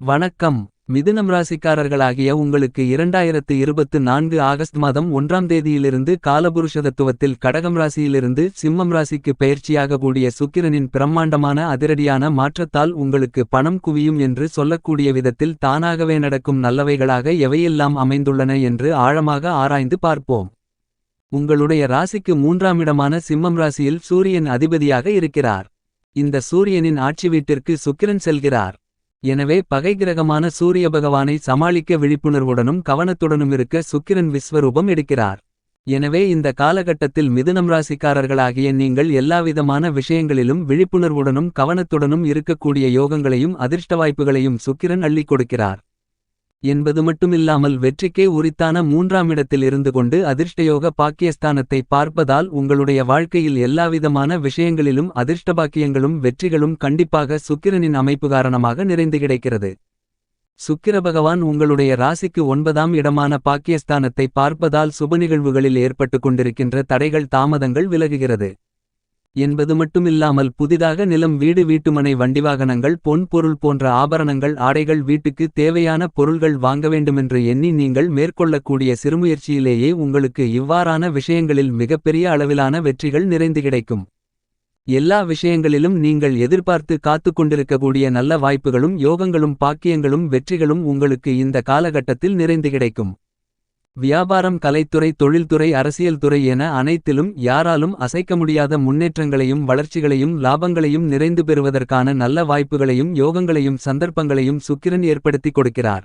வணக்கம். மிதுனம் ராசிக்காரர்களாகிய உங்களுக்கு இரண்டாயிரத்து இருபத்து நான்கு ஆகஸ்ட் மாதம் ஒன்றாம் தேதியிலிருந்து காலபுருஷதத்துவத்தில் கடகம் ராசியிலிருந்து சிம்மம் ராசிக்கு பயிற்சியாக கூடிய சுக்கிரனின் பிரம்மாண்டமான அதிரடியான மாற்றத்தால் உங்களுக்கு பணம் குவியும் என்று சொல்லக்கூடிய விதத்தில் தானாகவே நடக்கும் நல்லவைகளாக எவையெல்லாம் அமைந்துள்ளன என்று ஆழமாக ஆராய்ந்து பார்ப்போம். உங்களுடைய ராசிக்கு மூன்றாம் இடமான சிம்மம் ராசியில் சூரியன் அதிபதியாக இருக்கிறார். இந்த சூரியனின் ஆட்சி வீட்டிற்கு சுக்கிரன் செல்கிறார். எனவே பகை கிரகமான சூரிய பகவானை சமாளிக்க விழிப்புணர்வுடனும் கவனத்துடனும் இருக்க சுக்கிரன் விஸ்வரூபம் எடுக்கிறார். எனவே இந்த காலகட்டத்தில் மிதுனம் ராசிக்காரர்களாகிய நீங்கள் எல்லாவிதமான விஷயங்களிலும் விழிப்புணர்வுடனும் கவனத்துடனும் இருக்கக்கூடிய யோகங்களையும் அதிர்ஷ்ட வாய்ப்புகளையும் சுக்கிரன் அள்ளிக் கொடுக்கிறார். என்பது மட்டுமில்லாமல் வெற்றிக்கே உரித்தான மூன்றாம் இடத்தில் இருந்து கொண்டு அதிர்ஷ்டயோக பாக்கியஸ்தானத்தை பார்ப்பதால் உங்களுடைய வாழ்க்கையில் எல்லாவிதமான விஷயங்களிலும் அதிர்ஷ்டபாக்கியங்களும் வெற்றிகளும் கண்டிப்பாக சுக்கிரனின் அமைப்பு காரணமாக நிறைந்து கிடைக்கிறது. சுக்கிர பகவான் உங்களுடைய ராசிக்கு ஒன்பதாம் இடமான பாக்கியஸ்தானத்தை பார்ப்பதால் சுப நிகழ்வுகளில் ஏற்பட்டு கொண்டிருக்கின்ற தடைகள் தாமதங்கள் விலகுகிறது. என்பது மட்டுமில்லாமல் புதிதாக நிலம் வீடு வீட்டுமனை வண்டிவாகனங்கள் பொன் பொருள் போன்ற ஆபரணங்கள் ஆடைகள் வீட்டுக்கு தேவையான பொருள்கள் வாங்க வேண்டுமென்று எண்ணி நீங்கள் மேற்கொள்ளக்கூடிய சிறுமுயற்சியிலேயே உங்களுக்கு இவ்வாறான விஷயங்களில் மிகப்பெரிய அளவிலான வெற்றிகள் நிறைந்து கிடைக்கும். எல்லா விஷயங்களிலும் நீங்கள் எதிர்பார்த்து காத்து கொண்டிருக்கக்கூடிய நல்ல வாய்ப்புகளும் யோகங்களும் பாக்கியங்களும் வெற்றிகளும் உங்களுக்கு இந்த காலகட்டத்தில் நிறைந்து கிடைக்கும். வியாபாரம் கலைத்துறை தொழில்துறை அரசியல் துறை என அனைத்திலும் யாராலும் அசைக்க முடியாத முன்னேற்றங்களையும் வளர்ச்சிகளையும் லாபங்களையும் நிறைந்து பெறுவதற்கான நல்ல வாய்ப்புகளையும் யோகங்களையும் சந்தர்ப்பங்களையும் சுக்கிரன் ஏற்படுத்திக் கொடுக்கிறார்.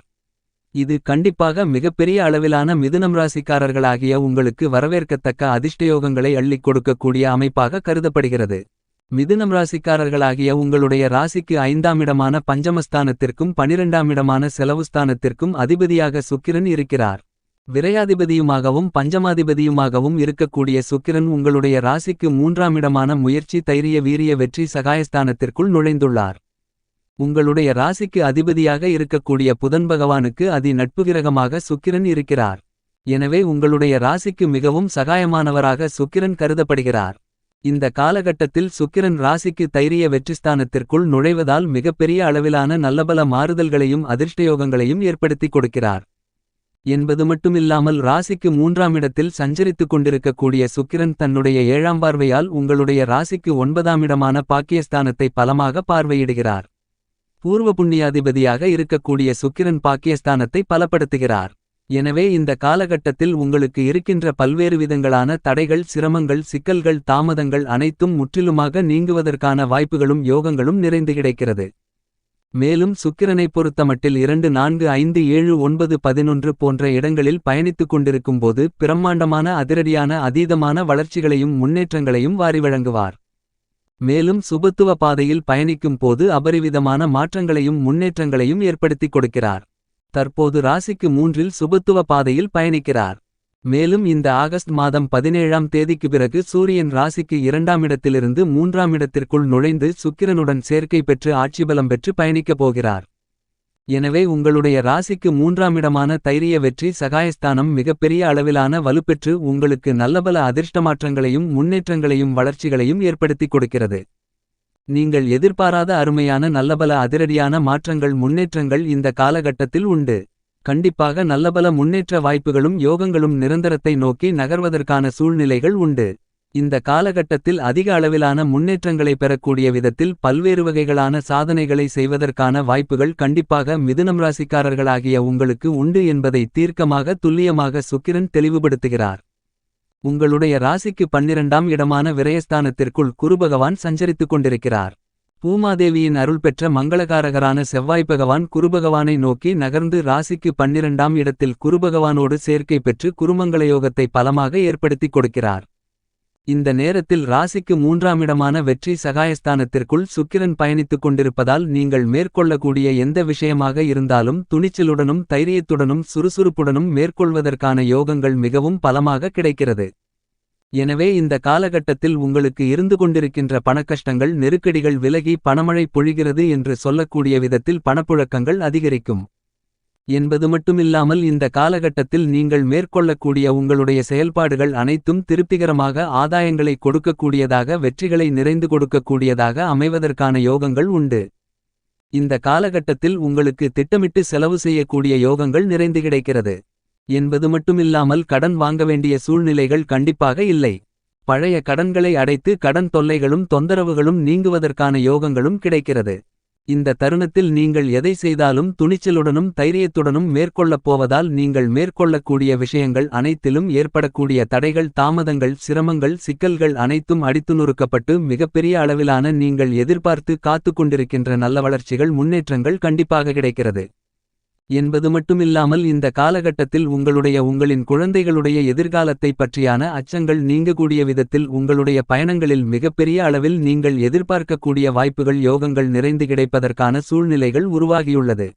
இது கண்டிப்பாக மிகப்பெரிய அளவிலான மிதுனம் ராசிக்காரர்களாகிய உங்களுக்கு வரவேற்கத்தக்க அதிர்ஷ்டயோகங்களை அள்ளிக் கொடுக்கக்கூடிய அமைப்பாக கருதப்படுகிறது. மிதுனம் ராசிக்காரர்களாகிய உங்களுடைய ராசிக்கு ஐந்தாம் இடமான பஞ்சமஸ்தானத்திற்கும் பனிரெண்டாம் இடமான செலவுஸ்தானத்திற்கும் அதிபதியாக சுக்கிரன் இருக்கிறார். விரையாதிபதியுமாகவும் பஞ்சமாதிபதியுமாகவும் இருக்கக்கூடிய சுக்கிரன் உங்களுடைய ராசிக்கு மூன்றாம் இடமான முயற்சி தைரிய வீரிய வெற்றி சகாயஸ்தானத்திற்குள் நுழைந்துள்ளார். உங்களுடைய ராசிக்கு அதிபதியாக இருக்கக்கூடிய புதன் பகவானுக்கு அதி நட்புகிரகமாக சுக்கிரன் இருக்கிறார். எனவே உங்களுடைய ராசிக்கு மிகவும் சகாயமானவராக சுக்கிரன் கருதப்படுகிறார். இந்த காலகட்டத்தில் சுக்கிரன் ராசிக்கு தைரிய வெற்றிஸ்தானத்திற்குள் நுழைவதால் மிகப்பெரிய அளவிலான நல்லபல மாறுதல்களையும் அதிர்ஷ்டயோகங்களையும் ஏற்படுத்திக் கொடுக்கிறார். என்பது மட்டுமில்லாமல் ராசிக்கு மூன்றாம் இடத்தில் சஞ்சரித்துக் கொண்டிருக்கக்கூடிய சுக்கிரன் தன்னுடைய ஏழாம் பார்வையால் உங்களுடைய ராசிக்கு ஒன்பதாம் இடமான பாக்கியஸ்தானத்தை பலமாக பார்வையிடுகிறார். பூர்வ புண்ணியாதிபதியாக இருக்கக்கூடிய சுக்கிரன் பாக்கியஸ்தானத்தை பலப்படுத்துகிறார். எனவே இந்த காலகட்டத்தில் உங்களுக்கு இருக்கின்ற பல்வேறு விதங்களான தடைகள் சிரமங்கள் சிக்கல்கள் தாமதங்கள் அனைத்தும் முற்றிலுமாக நீங்குவதற்கான வாய்ப்புகளும் யோகங்களும் நிறைந்து கிடைக்கிறது. மேலும் சுக்கிரனைப் பொறுத்தமட்டில் இரண்டு நான்கு ஐந்து ஏழு ஒன்பது பதினொன்று போன்ற இடங்களில் பயணித்துக் கொண்டிருக்கும்போது பிரம்மாண்டமான அதிரடியான அதீதமான வளர்ச்சிகளையும் முன்னேற்றங்களையும் வாரி வழங்குவார். மேலும் சுபத்துவ பாதையில் பயணிக்கும் போது அபரிவிதமான மாற்றங்களையும் முன்னேற்றங்களையும் ஏற்படுத்திக் கொடுக்கிறார். தற்போது ராசிக்கு மூன்றில் சுபத்துவ பாதையில் பயணிக்கிறார். மேலும் இந்த ஆகஸ்ட் மாதம் பதினேழாம் தேதிக்கு பிறகு சூரியன் ராசிக்கு இரண்டாம் இடத்திலிருந்து மூன்றாம் இடத்திற்குள் நுழைந்து சுக்கிரனுடன் சேர்க்கை பெற்று ஆட்சிபலம் பெற்று பயணிக்கப் போகிறார். எனவே உங்களுடைய ராசிக்கு மூன்றாம் இடமான தைரிய வெற்றி சகாயஸ்தானம் மிகப்பெரிய அளவிலான வலுப்பெற்று உங்களுக்கு நல்லபல அதிர்ஷ்ட மாற்றங்களையும் முன்னேற்றங்களையும் வளர்ச்சிகளையும் ஏற்படுத்திக் கொடுக்கிறது. நீங்கள் எதிர்பாராத அருமையான நல்லபல அதிரடியான மாற்றங்கள் முன்னேற்றங்கள் இந்த காலகட்டத்தில் உண்டு. கண்டிப்பாக நல்லபல முன்னேற்ற வாய்ப்புகளும் யோகங்களும் நிரந்தரத்தை நோக்கி நகர்வதற்கான சூழ்நிலைகள் உண்டு. இந்த காலகட்டத்தில் அதிக அளவிலான முன்னேற்றங்களை பெறக்கூடிய விதத்தில் பல்வேறு வகைகளான சாதனைகளை செய்வதற்கான வாய்ப்புகள் கண்டிப்பாக மிதுனம் ராசிக்காரர்களாகிய உங்களுக்கு உண்டு என்பதை தீர்க்கமாக துல்லியமாக சுக்கிரன் தெளிவுபடுத்துகிறார். உங்களுடைய ராசிக்கு பன்னிரண்டாம் இடமான விரயஸ்தானத்திற்குள் குருபகவான் சஞ்சரித்துக் கொண்டிருக்கிறார். பூமாதேவியின் அருள் பெற்ற மங்களகாரகரான செவ்வாய் பகவான் குருபகவானை நோக்கி நகர்ந்து ராசிக்கு பன்னிரண்டாம் இடத்தில் குருபகவானோடு சேர்க்கை பெற்று குருமங்களயோகத்தை பலமாக ஏற்படுத்திக் கொடுக்கிறார். இந்த நேரத்தில் ராசிக்கு மூன்றாம் இடமான வெற்றி சகாயஸ்தானத்திற்குள் சுக்கிரன் பயணித்துக் கொண்டிருப்பதால் நீங்கள் மேற்கொள்ளக்கூடிய எந்த விஷயமாக இருந்தாலும் துணிச்சலுடனும் தைரியத்துடனும் சுறுசுறுப்புடனும் மேற்கொள்வதற்கான யோகங்கள் மிகவும் பலமாக கிடைக்கிறது. எனவே இந்த காலகட்டத்தில் உங்களுக்கு இருந்து கொண்டிருக்கின்ற பணக்கஷ்டங்கள் நெருக்கடிகள் விலகி பணமழை பொழிகிறது என்று சொல்லக்கூடிய விதத்தில் பணப்புழக்கங்கள் அதிகரிக்கும். என்பது மட்டுமில்லாமல் இந்த காலகட்டத்தில் நீங்கள் மேற்கொள்ளக்கூடிய உங்களுடைய செயல்பாடுகள் அனைத்தும் திருப்திகரமாக ஆதாயங்களை கொடுக்கக்கூடியதாக வெற்றிகளை நிறைந்து கொடுக்கக்கூடியதாக அமைவதற்கான யோகங்கள் உண்டு. இந்த காலகட்டத்தில் உங்களுக்கு திட்டமிட்டு செலவு செய்யக்கூடிய யோகங்கள் நிறைந்து கிடைக்கிறது. என்பது மட்டுமில்லாமல் கடன் வாங்க வேண்டிய சூழ்நிலைகள் கண்டிப்பாக இல்லை. பழைய கடன்களை அடைத்து கடன் தொல்லைகளும் தொந்தரவுகளும் நீங்குவதற்கான யோகங்களும் கிடைக்கிறது. இந்த தருணத்தில் நீங்கள் எதை செய்தாலும் துணிச்சலுடனும் தைரியத்துடனும் மேற்கொள்ளப் போவதால் நீங்கள் மேற்கொள்ளக்கூடிய விஷயங்கள் அனைத்திலும் ஏற்படக்கூடிய தடைகள் தாமதங்கள் சிரமங்கள் சிக்கல்கள் அனைத்தும் அடித்து நொறுக்கப்பட்டு மிகப்பெரிய அளவிலான நீங்கள் எதிர்பார்த்து காத்து கொண்டிருக்கின்ற நல்ல வளர்ச்சிகள் முன்னேற்றங்கள் கண்டிப்பாக கிடைக்கிறது. என்பது மட்டுமில்லாமல் இந்த காலகட்டத்தில் உங்களுடைய உங்களின் குழந்தைகளுடைய எதிர்காலத்தை பற்றியான அச்சங்கள் நீங்கக்கூடிய விதத்தில் உங்களுடைய பயணங்களில் மிகப்பெரிய அளவில் நீங்கள் எதிர்பார்க்கக்கூடிய வாய்ப்புகள் யோகங்கள் நிறைந்து கிடைப்பதற்கான சூழ்நிலைகள் உருவாகியுள்ளது.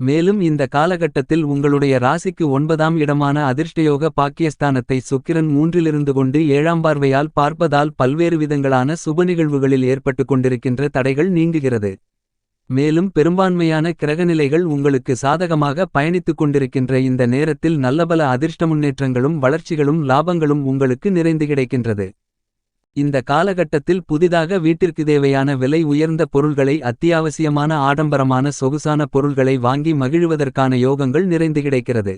மேலும் இந்த காலகட்டத்தில் உங்களுடைய ராசிக்கு ஒன்பதாம் இடமான அதிர்ஷ்டயோக பாக்கியஸ்தானத்தை சுக்கிரன் மூன்றிலிருந்து கொண்டு ஏழாம் பார்வையால் பார்ப்பதால் பல்வேறு விதங்களான சுப நிகழ்வுகளில் ஏற்பட்டு கொண்டிருக்கின்ற தடைகள் நீங்குகிறது. மேலும் பெரும்பான்மையான கிரகநிலைகள் உங்களுக்கு சாதகமாக பயணித்துக் கொண்டிருக்கின்ற இந்த நேரத்தில் நல்லபல அதிர்ஷ்ட முன்னேற்றங்களும் வளர்ச்சிகளும் லாபங்களும் உங்களுக்கு நிறைந்து கிடைக்கின்றது. இந்த காலகட்டத்தில் புதிதாக வீட்டிற்கு தேவையான விலை உயர்ந்த பொருள்களை அத்தியாவசியமான ஆடம்பரமான சொகுசான பொருள்களை வாங்கி மகிழ்வதற்கான யோகங்கள் நிறைந்து கிடைக்கிறது.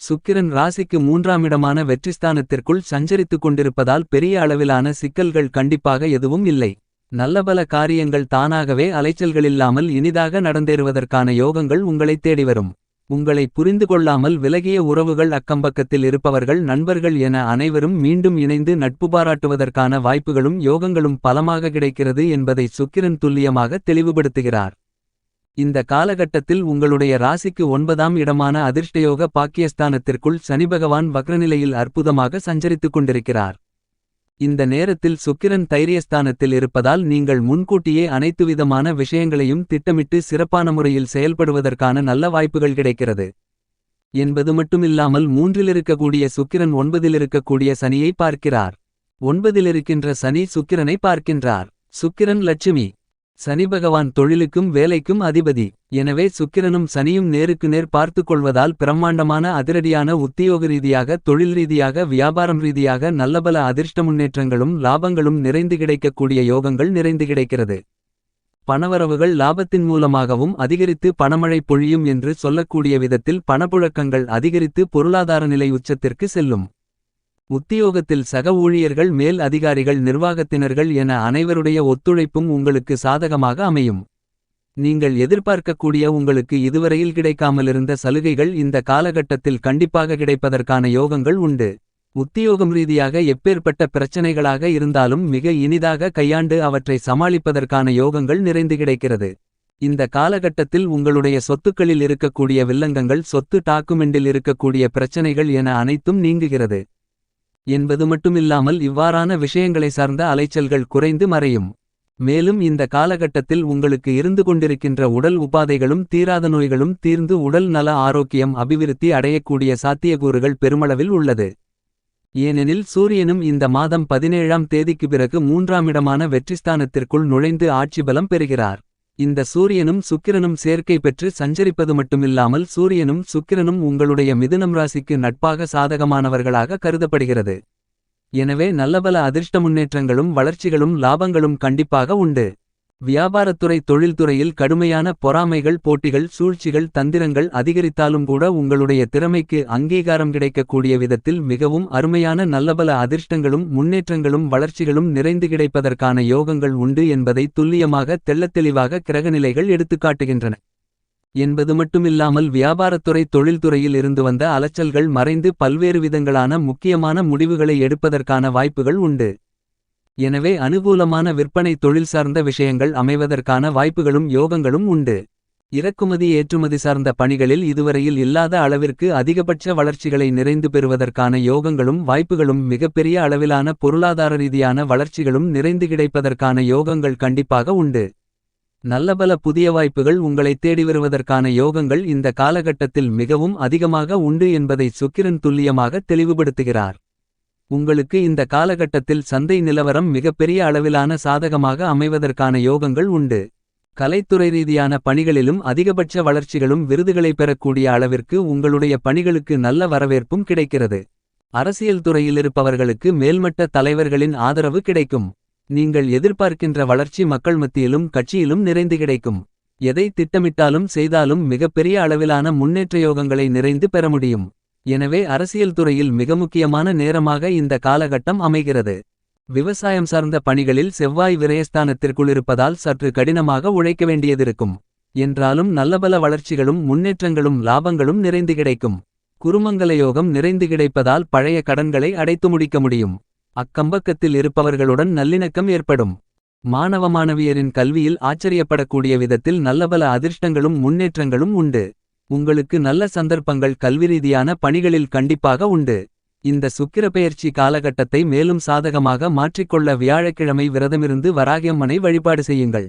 சுக்கிரன் ராசிக்கு மூன்றாம் இடமான வெற்றிஸ்தானத்திற்குள் சஞ்சரித்துக் கொண்டிருப்பதால் பெரிய அளவிலான சிக்கல்கள் கண்டிப்பாக எதுவும் இல்லை. நல்லபல காரியங்கள் தானாகவே அலைச்சல்களில்லாமல் இனிதாக நடந்தேறுவதற்கான யோகங்கள் உங்களைத் தேடி வரும். உங்களை புரிந்து கொள்ளாமல் விலகிய உறவுகள் அக்கம்பக்கத்தில் இருப்பவர்கள் நண்பர்கள் என அனைவரும் மீண்டும் இணைந்து நட்பு பாராட்டுவதற்கான வாய்ப்புகளும் யோகங்களும் பலமாக கிடைக்கிறது என்பதை சுக்கிரன் துல்லியமாக தெளிவுபடுத்துகிறார். இந்த காலகட்டத்தில் உங்களுடைய ராசிக்கு ஒன்பதாம் இடமான அதிர்ஷ்டயோக பாக்கியஸ்தானத்திற்குள் சனிபகவான் வக்ரநிலையில் அற்புதமாக சஞ்சரித்துக் கொண்டிருக்கிறார். இந்த நேரத்தில் சுக்கிரன் தைரியஸ்தானத்தில் இருப்பதால் நீங்கள் முன்கூட்டியே அனைத்துவிதமான விஷயங்களையும் திட்டமிட்டு சிறப்பான முறையில் செயல்படுவதற்கான நல்ல வாய்ப்புகள் கிடைக்கிறது. என்பது மட்டுமில்லாமல் மூன்றிலிருக்கக்கூடிய சுக்கிரன் ஒன்பதிலிருக்கக்கூடிய சனியை பார்க்கிறார். ஒன்பதிலிருக்கின்ற சனி சுக்கிரனை பார்க்கின்றார். சுக்கிரன் லட்சுமி. சனி பகவான் தொழிலுக்கும் வேலைக்கும் அதிபதி. எனவே சுக்கிரனும் சனியும் நேருக்கு நேர் பார்த்து கொள்வதால் பிரம்மாண்டமான அதிரடியான உத்தியோக ரீதியாக தொழில் ரீதியாக வியாபாரம் ரீதியாக நல்லபல அதிர்ஷ்ட முன்னேற்றங்களும் லாபங்களும் நிறைந்து கிடைக்கக்கூடிய யோகங்கள் நிறைந்து கிடைக்கிறது. பணவரவுகள் லாபத்தின் மூலமாகவும் அதிகரித்து பணமழை பொழியும் என்று சொல்லக்கூடிய விதத்தில் பணப்புழக்கங்கள் அதிகரித்து பொருளாதார நிலை உச்சத்திற்கு செல்லும். உத்தியோகத்தில் சக ஊழியர்கள் மேல் அதிகாரிகள் நிர்வாகத்தினர்கள் என அனைவருடைய ஒத்துழைப்பும் உங்களுக்கு சாதகமாக அமையும். நீங்கள் எதிர்பார்க்கக்கூடிய உங்களுக்கு இதுவரையில் கிடைக்காமலிருந்த சலுகைகள் இந்த காலகட்டத்தில் கண்டிப்பாக கிடைப்பதற்கான யோகங்கள் உண்டு. உத்தியோகம் ரீதியாக எப்பேற்பட்ட பிரச்சனைகளாக இருந்தாலும் மிக இனிதாக கையாண்டு அவற்றை சமாளிப்பதற்கான யோகங்கள் நிறைந்து கிடைக்கிறது. இந்த காலகட்டத்தில் உங்களுடைய சொத்துக்களில் இருக்கக்கூடிய வில்லங்கங்கள் சொத்து டாக்குமெண்டில் இருக்கக்கூடிய பிரச்சனைகள் என அனைத்தும் நீங்குகிறது. என்பது மட்டுமில்லாமல் இவ்வாறான விஷயங்களை சார்ந்த அலைச்சல்கள் குறைந்து மறையும். மேலும் இந்த காலகட்டத்தில் உங்களுக்கு இருந்து கொண்டிருக்கின்ற உடல் உபாதைகளும் தீராத நோய்களும் தீர்ந்து உடல் நல ஆரோக்கியம் அபிவிருத்தி அடையக்கூடிய சாத்தியக்கூறுகள் பெருமளவில் உள்ளது. ஏனெனில் சூரியனும் இந்த மாதம் பதினேழாம் தேதிக்கு பிறகு மூன்றாம் இடமான வெற்றிஸ்தானத்திற்குள் நுழைந்து ஆட்சி பலம் பெறுகிறார். இந்த சூரியனும் சுக்கிரனும் சேர்க்கை பெற்று சஞ்சரிப்பது மட்டுமில்லாமல் சூரியனும் சுக்கிரனும் உங்களுடைய மிதுனம் ராசிக்கு நட்பாக சாதகமானவர்களாக கருதப்படுகிறது. எனவே நல்லபல அதிர்ஷ்ட முன்னேற்றங்களும் வளர்ச்சிகளும் லாபங்களும் கண்டிப்பாக உண்டு. வியாபாரத்துறை தொழில்துறையில் கடுமையான பொறாமைகள் போட்டிகள் சூழ்ச்சிகள் தந்திரங்கள் அதிகரித்தாலும் கூட உங்களுடைய திறமைக்கு அங்கீகாரம் கிடைக்கக்கூடிய விதத்தில் மிகவும் அருமையான நல்லபல அதிர்ஷ்டங்களும் முன்னேற்றங்களும் வளர்ச்சிகளும் நிறைந்து கிடைப்பதற்கான யோகங்கள் உண்டு என்பதை துல்லியமாக தெள்ளத்தெளிவாக கிரகநிலைகள் எடுத்துக்காட்டுகின்றன என்பது மட்டுமில்லாமல் வியாபாரத்துறை தொழில்துறையில் இருந்து வந்த அலைச்சல்கள் மறைந்து பல்வேறு விதங்களான முக்கியமான முடிவுகளை எடுப்பதற்கான வாய்ப்புகள் உண்டு. எனவே அனுகூலமான விற்பனை தொழில் சார்ந்த விஷயங்கள் அமைவதற்கான வாய்ப்புகளும் யோகங்களும் உண்டு. இறக்குமதி ஏற்றுமதி சார்ந்த பணிகளில் இதுவரையில் இல்லாத அளவிற்கு அதிகபட்ச வளர்ச்சிகளை நிறைந்து பெறுவதற்கான யோகங்களும் வாய்ப்புகளும் மிகப்பெரிய அளவிலான பொருளாதார ரீதியான வளர்ச்சிகளும் நிறைந்து கிடைப்பதற்கான யோகங்கள் கண்டிப்பாக உண்டு. நல்லபல புதிய வாய்ப்புகள் உங்களை தேடி வருவதற்கான யோகங்கள் இந்த காலகட்டத்தில் மிகவும் அதிகமாக உண்டு என்பதை சுக்கிரன் துல்லியமாக தெளிவுபடுத்துகிறார். உங்களுக்கு இந்த காலகட்டத்தில் சந்தை நிலவரம் மிகப்பெரிய அளவிலான சாதகமாக அமைவதற்கான யோகங்கள் உண்டு. கலைத்துறை ரீதியான பணிகளிலும் அதிகபட்ச வளர்ச்சிகளும் விருதுகளை பெறக்கூடிய அளவிற்கு உங்களுடைய பணிகளுக்கு நல்ல வரவேற்பும் கிடைக்கிறது. அரசியல் துறையில் இருப்பவர்களுக்கு மேல்மட்ட தலைவர்களின் ஆதரவு கிடைக்கும். நீங்கள் எதிர்பார்க்கின்ற வளர்ச்சி மக்கள் மத்தியிலும் கட்சியிலும் நிறைந்து கிடைக்கும். எதை திட்டமிட்டாலும் செய்தாலும் மிகப்பெரிய அளவிலான முன்னேற்ற யோகங்களை நிறைந்து பெற முடியும். எனவே அரசியல் துறையில் மிக முக்கியமான நேரமாக இந்த காலகட்டம் அமைகிறது. விவசாயம் சார்ந்த பணிகளில் செவ்வாய் விரயஸ்தானத்திற்குள் இருப்பதால் சற்று கடினமாக உழைக்க வேண்டியதிருக்கும். என்றாலும் நல்லபல வளர்ச்சிகளும் முன்னேற்றங்களும் லாபங்களும் நிறைந்து கிடைக்கும். குருமங்கல யோகம் நிறைந்து கிடைப்பதால் பழைய கடன்களை அடைத்து முடிக்க முடியும். அக்கம்பக்கத்தில் இருப்பவர்களுடன் நல்லிணக்கம் ஏற்படும். மாணவ மாணவியரின் கல்வியில் ஆச்சரியப்படக்கூடிய விதத்தில் நல்லபல அதிர்ஷ்டங்களும் முன்னேற்றங்களும் உண்டு. உங்களுக்கு நல்ல சந்தர்ப்பங்கள் கல்விரீதியான பணிகளில் கண்டிப்பாக உண்டு. இந்த சுக்கிரப்பெயர்ச்சி காலகட்டத்தை மேலும் சாதகமாக மாற்றிக்கொள்ள வியாழக்கிழமை விரதமிருந்து வராகியம்மனை வழிபாடு செய்யுங்கள்.